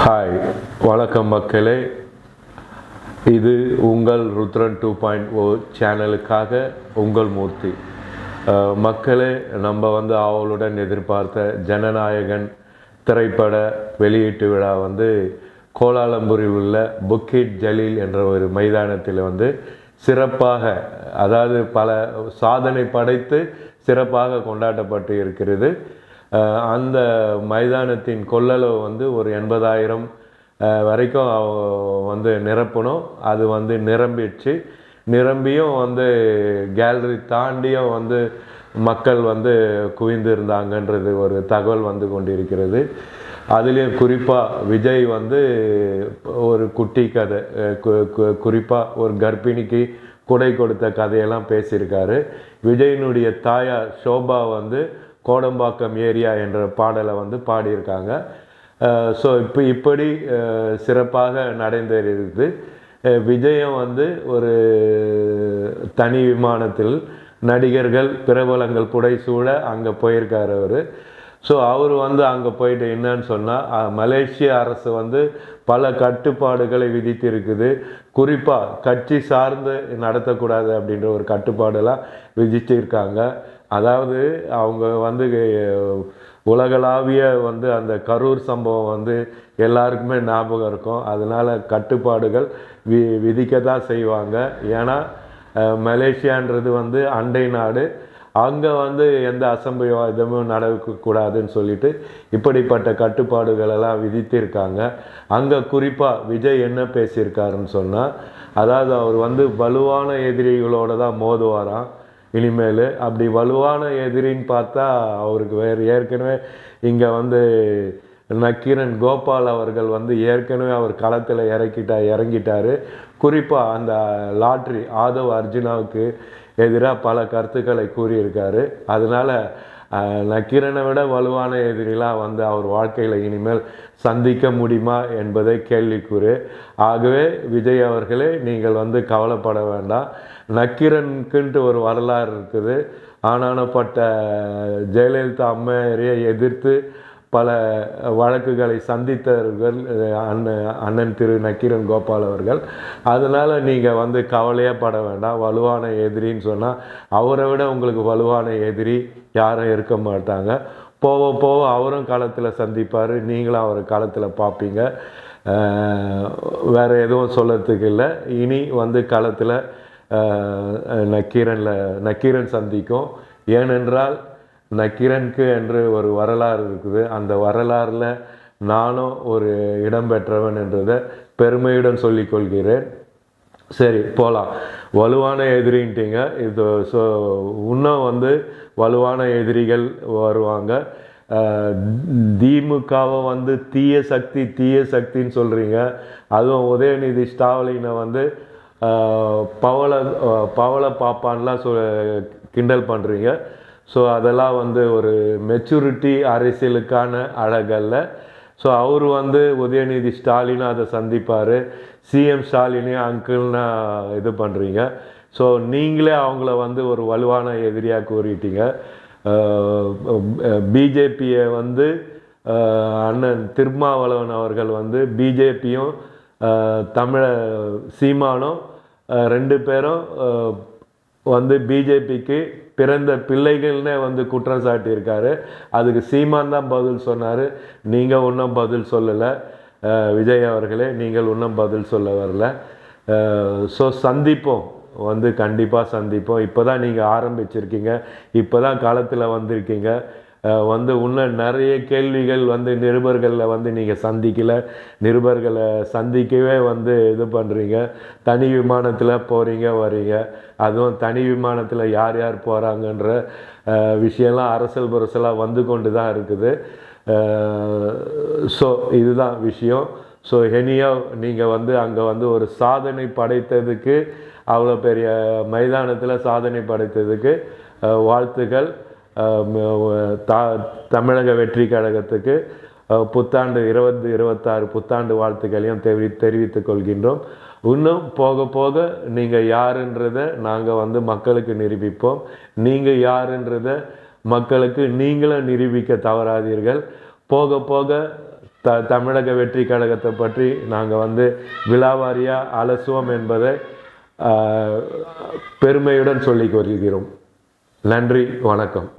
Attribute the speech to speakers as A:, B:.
A: Hi வணக்கம் மக்களே. இது உங்கள் ருத்ரன் டூ பாயிண்ட் ஓ சேனலுக்காக உங்கள் மூர்த்தி. மக்களே நம்ம வந்து அவளுடன் எதிர்பார்த்த ஜனநாயகன் திரைப்பட வெளியீட்டு விழா வந்து கோலாலம்பூரில் உள்ள புக்கிட் ஜலீல் என்ற ஒரு மைதானத்தில் வந்து சிறப்பாக அதாவது பல சாதனை படைத்து சிறப்பாக கொண்டாடப்பட்டு இருக்கிறது. அந்த மைதானத்தின் கொள்ளளவு வந்து ஒரு எண்பதாயிரம் வரைக்கும் அவ- வந்து நிரப்பணும். அது வந்து நிரம்பிடுச்சு. நிரம்பியும் வந்து கேலரி தாண்டியும் வந்து மக்கள் வந்து குவிந்து இருந்தாங்கன்றது ஒரு தகவல் வந்து கொண்டிருக்கிறது. அதுலேயும் குறிப்பாக விஜய் வந்து ஒரு குட்டி கதை குறிப்பாக ஒரு கர்ப்பிணிக்கு குடை கொடுத்த கதையெல்லாம் பேசியிருக்காரு. விஜயினுடைய தாயார் ஷோபா வந்து கோடம்பாக்கம் ஏரியா என்ற பாடலை வந்து பாடியிருக்காங்க. ஸோ இப்போ இப்படி சிறப்பாக நடந்திருக்குது விஜயம் வந்து ஒரு தனி விமானத்தில் நடிகர்கள் பிரபலங்கள் புடைசூழ அங்கே போயிருக்கார் அவர். ஸோ அவர் வந்து அங்கே போயிட்டு என்னன்னு சொன்னால் மலேசிய அரசு வந்து பல கட்டுப்பாடுகளை விதித்திருக்குது. குறிப்பாக கட்சி சார்ந்து நடத்தக்கூடாது அப்படின்ற ஒரு கட்டுப்பாடெல்லாம் விதிச்சிருக்காங்க. அதாவது அவங்க வந்து உலகளாவிய வந்து அந்த கரூர் சம்பவம் வந்து எல்லாருக்குமே ஞாபகம் இருக்கும். அதனால் கட்டுப்பாடுகள் வி விதிக்க தான் செய்வாங்க. ஏன்னா மலேசியான்றது வந்து அண்டை நாடு. அங்கே வந்து எந்த அசம்பவிதமும் நடக்கக்கூடாதுன்னு சொல்லிட்டு இப்படிப்பட்ட கட்டுப்பாடுகள் எல்லாம் விதித்திருக்காங்க. அங்கே குறிப்பாக விஜய் என்ன பேசியிருக்காருன்னு சொன்னால் அதாவது அவர் வந்து வலுவான எதிரிகளோட தான் மோதுவாராம் இனிமேல். அப்படி வலுவான எதிரின்னு பார்த்தா அவருக்கு வேறு ஏற்கனவே இங்கே வந்து நக்கீரன் கோபால் அவர்கள் வந்து ஏற்கனவே அவர் களத்தில் இறக்கிட்டா இறங்கிட்டாரு. குறிப்பாக அந்த லாட்ரி ஆதவ் அர்ஜுனாவுக்கு எதிராக பல கருத்துக்களை கூறியிருக்காரு. அதனால் நக்கீரனை விட வலுவான எதிரிலாம் வந்து அவர் வாழ்க்கையில் இனிமேல் சந்திக்க முடியுமா என்பதை கேள்விக்குறு. ஆகவே விஜய் அவர்களே நீங்கள் வந்து கவலைப்பட வேண்டாம். நக்கீரனுக்குன்ட்டு ஒரு வரலாறு இருக்குது. ஆனானப்பட்ட ஜெயலலிதா அம்மையாரையை எதிர்த்து பல வழக்குகளை சந்தித்தவர்கள் அண்ணன் அண்ணன் திரு நக்கீரன் கோபால் அவர்கள். அதனால் நீங்கள் வந்து கவலையே பட வேண்டாம். வலுவான எதிரின்னு சொன்னால் அவரை விட உங்களுக்கு வலுவான எதிரி யாரும் இருக்க மாட்டாங்க. போக போக அவரும் களத்தில் சந்திப்பார். நீங்களும் அவரை களத்தில் பார்ப்பீங்க வேறு எதுவும் சொல்லறதுக்கு இல்லை. இனி வந்து களத்தில் நக்கீரனில் நக்கீரன் சந்திக்கும். ஏனென்றால் நக்கீரனுக்கு என்று ஒரு வரலாறு இருக்குது. அந்த வரலாறில் நானும் ஒரு இடம் பெற்றவன் என்றதை பெருமையுடன் சொல்லிக் கொள்கிறேன். சரி போகலாம் வலுவான எதிரின்ட்டீங்க. இது ஸோ இன்னும் வந்து வலுவான எதிரிகள் வருவாங்க. திமுகவை வந்து தீய சக்தி தீய சக்தின்னு சொல்கிறீங்க அதுவும் உதயநிதி ஸ்டாலினை வந்து பவள பவள பாப்பான்லாம் சொ கிண்டல் பண்ணுறீங்க ஸோ அதெல்லாம் வந்து ஒரு மெச்சூரிட்டி அரசியலுக்கான அழகல்ல. ஸோ அவர் வந்து உதயநிதி ஸ்டாலினும் அதை சந்திப்பார். சிஎம் ஸ்டாலினையும் அங்கிள்னா இது பண்ணுறீங்க ஸோ நீங்களே அவங்கள வந்து ஒரு வலுவான எதிரியாக கூறிட்டீங்க. பிஜேபியை வந்து அண்ணன் திருமாவளவன் அவர்கள் வந்து பிஜேபியும் தமிழ சீமானும் ரெண்டு பேரும் வந்து பிஜேபிக்கு பிறந்த பிள்ளைகள்னே வந்து குற்றம் சாட்டியிருக்காரு. அதுக்கு சீமான் தான் பதில் சொன்னார். நீங்கள் ஒன்றும் பதில் சொல்லலை. விஜய் அவர்களே நீங்கள் இன்னும் பதில் சொல்ல வரல. ஸோ சந்திப்போம். வந்து கண்டிப்பாக சந்திப்போம். இப்போ தான் நீங்கள் ஆரம்பிச்சிருக்கீங்க. இப்போ தான் காலத்தில் வந்திருக்கீங்க. வந்து இன்னும் நிறைய கேள்விகள் வந்து நிருபர்களில் வந்து நீங்கள் சந்திக்கலை. நிருபர்களை சந்திக்கவே வந்து இது பண்ணுறீங்க தனி விமானத்தில் போகிறீங்க வரீங்க அதுவும் தனி விமானத்தில் யார் யார் போகிறாங்கன்ற விஷயம்லாம் அரசல் புரசலாக வந்து கொண்டு தான் இருக்குது ஸோ இதுதான் விஷயம். ஸோ ஹெனியா நீங்கள் வந்து அங்கே வந்து ஒரு சாதனை படைத்ததுக்கு அவ்வளோ பெரிய மைதானத்தில் சாதனை படைத்ததுக்கு வாழ்த்துக்கள். தா- தமிழக வெற்றி கழகத்துக்கு புத்தாண்டு இருபது இருபத்தாறு புத்தாண்டு வாழ்த்துக்களையும் தெரிவி தெரிவித்துக் கொள்கின்றோம். இன்னும் போக போக நீங்கள் யாருன்றதை நாங்கள் வந்து மக்களுக்கு நிரூபிப்போம். நீங்கள் யாருன்றதை மக்களுக்கு நீங்களும் நிரூபிக்க தவறாதீர்கள். போக போக த தமிழக வெற்றி கழகத்தை பற்றி நாங்கள் வந்து விழாவாரியாக அலசுவோம் என்பதை பெருமையுடன் சொல்லிக் கொள்கிறோம். நன்றி வணக்கம்.